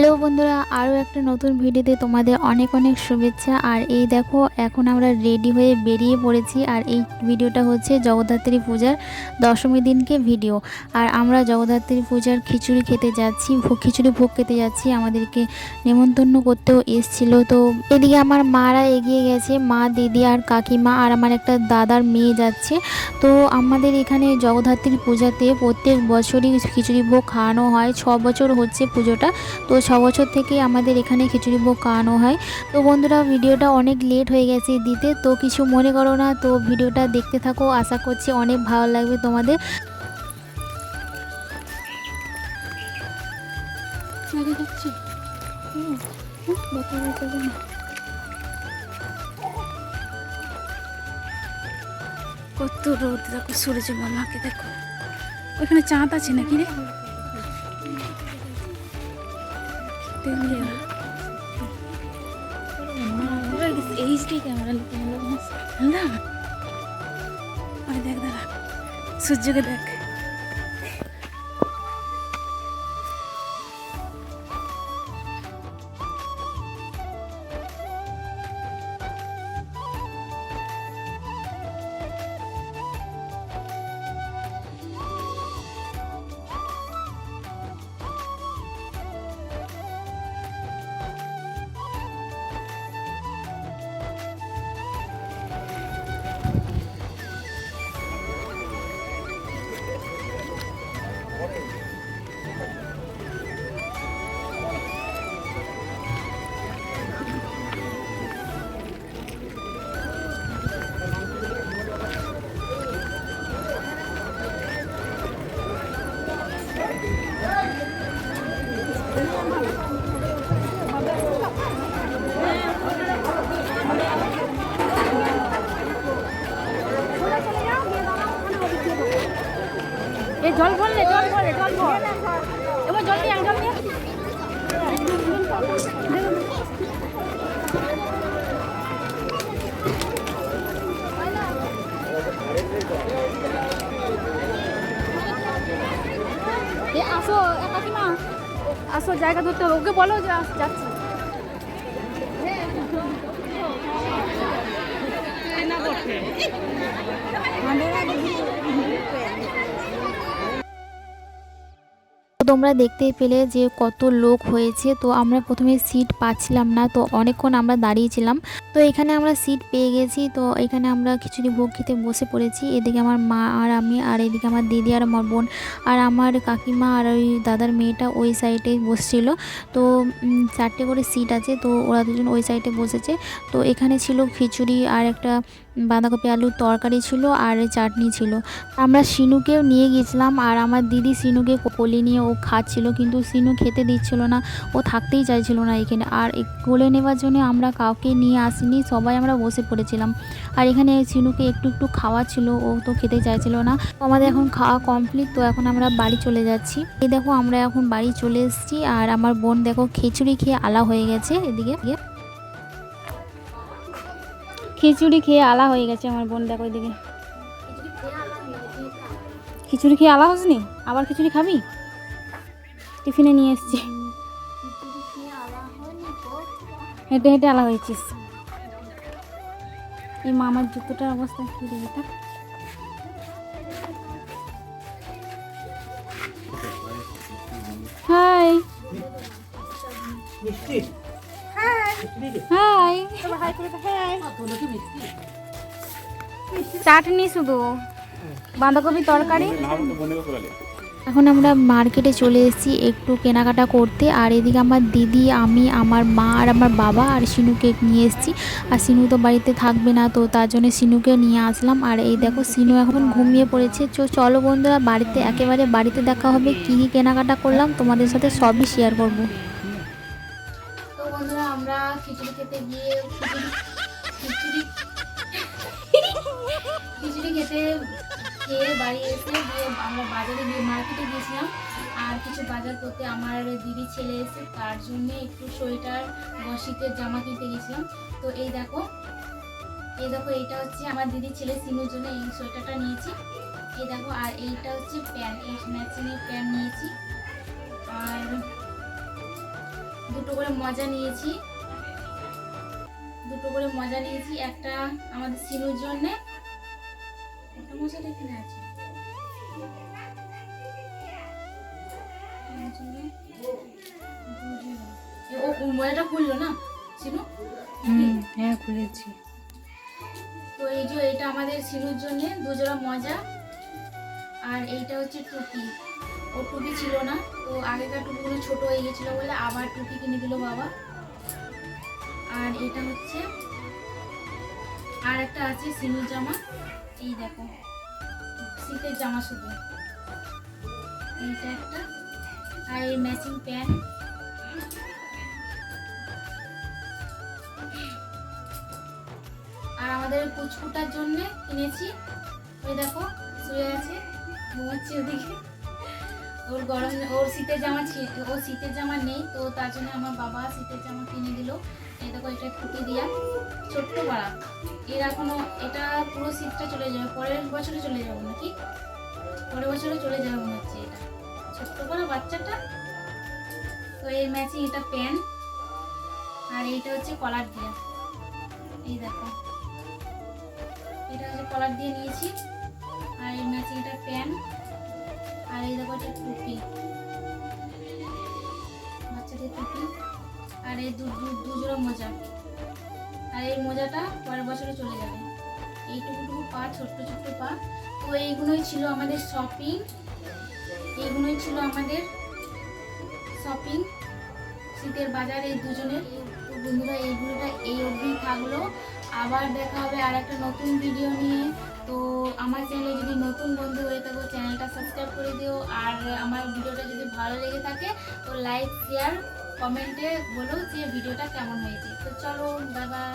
Hello বন্ধুরা, আরও একটা নতুন ভিডিওতে তোমাদের অনেক অনেক শুভেচ্ছা। আর এই দেখো, এখন আমরা রেডি হয়ে বেরিয়ে পড়েছি। আর এই ভিডিওটা হচ্ছে জগদ্ধাত্রী পূজার দশমী দিনকে ভিডিও। আর আমরা জগদ্ধাত্রী পূজার খিচুড়ি খেতে যাচ্ছি, ভোগ- খিচুড়ি ভোগ খেতে যাচ্ছি। আমাদেরকে নেমন্তন্ন করতেও এসছিল। তো এদিকে আমার মারা এগিয়ে গেছে, মা, দিদি আর কাকিমা আর আমার একটা দাদার মেয়ে যাচ্ছে। তো আমাদের এখানে জগদ্ধাত্রী পূজাতে প্রত্যেক বছরই খিচুড়ি ভোগ খাওয়ানো হয়। ছ বছর হচ্ছে পুজোটা। তো বছর থেকে আমাদের এখানে খিচুড়ি ভোগ খাওয়ানো হয়। তো বন্ধুরা, ভিডিওটা অনেক লেট হয়ে গেছে দিতে, তো কিছু মনে করো না। তো ভিডিওটা দেখতে থাকো, আশা করছি অনেক ভালো লাগবে তোমাদের। কত রোদ, দেখো সূর্য মামাকে দেখো। ওইখানে চাঁদ আছে নাকি রে? এইচডি ক্যামেরা ওই দেখ দাঁড়া সূর্যকে দেখ এই জল ভরলে জল ভরে জল ভর। এবার জল নিয়ে জল নিয়ে। আসো আসো জায়গা ধরতে হবে। ওকে বলো যে যাচ্ছি। তো তোমরা দেখতে পেলে যে কত লোক হয়েছে। তো আমরা প্রথমে সিট পাচ্ছিলাম না, তো অনেকক্ষণ আমরা দাঁড়িয়েছিলাম। তো এখানে আমরা সিট পেয়ে গেছি, তো এখানে আমরা খিচুড়ি ভোগ খেতে বসে পড়েছি। এদিকে আমার মা আর আমি, আর এদিকে আমার দিদি আর আমার বোন, আর আমার কাকিমা আর ওই দাদার মেয়েটা ওই সাইডে বসছিল। তো চারটে করে সিট আছে, তো ওরা দুজন ওই সাইডে বসেছে। তো এখানে ছিল খিচুড়ি আর একটা বাঁধাকপি আলুর তরকারি ছিল আর চাটনি ছিল। আমরা সিনুকেও নিয়ে গেছিলাম আর আমার দিদি সিনুকে কোলে নিয়ে ও খাচ্ছিল কিন্তু সিনু খেতে দিচ্ছিল না। ও থাকতেই চাইছিল না এখানে আর কোলে নেওয়ার জন্য আমরা কাউকে নিয়ে আসিনি, সবাই আমরা বসে পড়েছিলাম। আর এখানে সিনুকে একটু একটু খাওয়া ছিল ও তো খেতে চাইছিল না। আমাদের এখন খাওয়া কমপ্লিট তো এখন আমরা বাড়ি চলে যাচ্ছি। এই দেখো আমরা এখন বাড়ি চলে এসেছি আর আমার বোন দেখো খিচুড়ি খেয়ে আলা হয়ে গেছে এদিকে। খিচুড়ি খেয়ে আলা হয়ে গেছে আমার বোন, দেখো ওইদিকে খিচুড়ি খেয়ে আলা হসনি? আবার খিচুড়ি খাবি? টিফিনে নিয়ে এসছি। হেঁটে হেঁটে আলা হয়েছিস। এই মামার জুতোটার অবস্থা কি রে এটা? হাই। চাটনি শুধু। বাঁধাকপি তরকারি। এখন আমরা মার্কেটে চলে এসেছি একটু কেনাকাটা করতে। আর এদিকে আমার দিদি, আমি, আমার মা আর আমার বাবা আর সিনুকে নিয়ে এসেছি। আর সিনু তো বাড়িতে থাকবে না, তো তার জন্য সিনুকে নিয়ে আসলাম। আর এই দেখো, সিনু এখন ঘুমিয়ে পড়েছে। চো, চলো বন্ধুরা, বাড়িতে, একেবারে বাড়িতে দেখা হবে, কী কী কেনাকাটা করলাম, তোমাদের সাথে সবই শেয়ার করব। খিচুড়ি খেতে গিয়ে খিচুড়ি। খিচুড়ি খেতে খেয়ে বাড়ি এসে গিয়ে আমরা বাজারে গিয়ে মার্কেটে গিয়েছিলাম। আর কিছু বাজার করতে আমার দিদি ছেলে এসে তার জন্য একটু সোয়েটার বা শীতের জামা কিনতে গেছিলাম তো এই দেখো এই দেখো এইটা হচ্ছে আমার দিদি ছেলে সিনুর জন্য এই সোয়েটারটা নিয়েছি। এই দেখো, আর এইটা হচ্ছে প্যান্ট এই ম্যাচিংয়ের প্যান্ট নিয়েছি। আর দুটো করে মজা নিয়েছি। দুটো করে মজা নিয়েছি একটা আমাদের সিনুর জন্যে একটা মজাটা এখানে আছে। ও মজাটা খুললো না সিনু হ্যাঁ খুলেছি। তো এই যে এটা আমাদের সিনুর জন্য দুজোড়া মজা। আর এইটা হচ্ছে টুপি। ও টুপি ছিল না তো আগেকার টুপিগুলো ছোট হয়ে গেছিল বলে আবার টুপি কিনে দিল বাবা। আর এটা হচ্ছে আর একটা আছে সিনুর জামা। এই দেখো শীতের জামা শুধু। এইটা একটা। আর এই ম্যাচিং প্যান্ট আর আমাদের পুচকুটার জন্য কিনেছি। ওই দেখো, শুয়ে আছে, ঘুমাচ্ছে ওদিকে। ওর গরম, ওর শীতের জামা ওর শীতের জামা নেই, তো তার জন্য আমার বাবা শীতের জামা কিনে দিল। এটা ফুটে দিয়া। ছোট্ট পাড়া এর এখনও, এটা পুরো শীতটা চলে যাবে। পরের বছরে চলে যাব নাকি? পরের বছরে চলে যাবে মনে হচ্ছে এটা। ছোট্ট পাড়া বাচ্চাটা। তো এর ম্যাচিং এটা প্যান্ট আর এইটা হচ্ছে কলার দিয়া। এই দেখো। এটা হচ্ছে কলার দিয়ে নিয়েছি। আর এই ম্যাচিং এটা আর এই দেখো এটা টুপি। বাচ্চাদের টুপি। আর এই দুজোড়া মোজা। আর এই মোজাটা পরের বছরে চলে যাবে। এইটুকুটুকু পা, ছোট্ট ছোট্ট পা। তো এইগুলোই ছিল আমাদের শপিং এইগুলোই ছিল আমাদের শপিং শীতের বাজার এই দুজনের। বন্ধুরা এই ভিডিওটা এই অবধি থাকল। আবার দেখা হবে আর একটা নতুন ভিডিও নিয়ে। তো আমার চ্যানেলে যদি নতুন বন্ধু হয়ে থাকো চ্যানেলটা সাবস্ক্রাইব করে দিও। আর আমার ভিডিওটা যদি ভালো লেগে থাকে, তো লাইক শেয়ার কমেন্টে বলো যে ভিডিওটা কেমন হয়েছে। তো চলো বাই বাই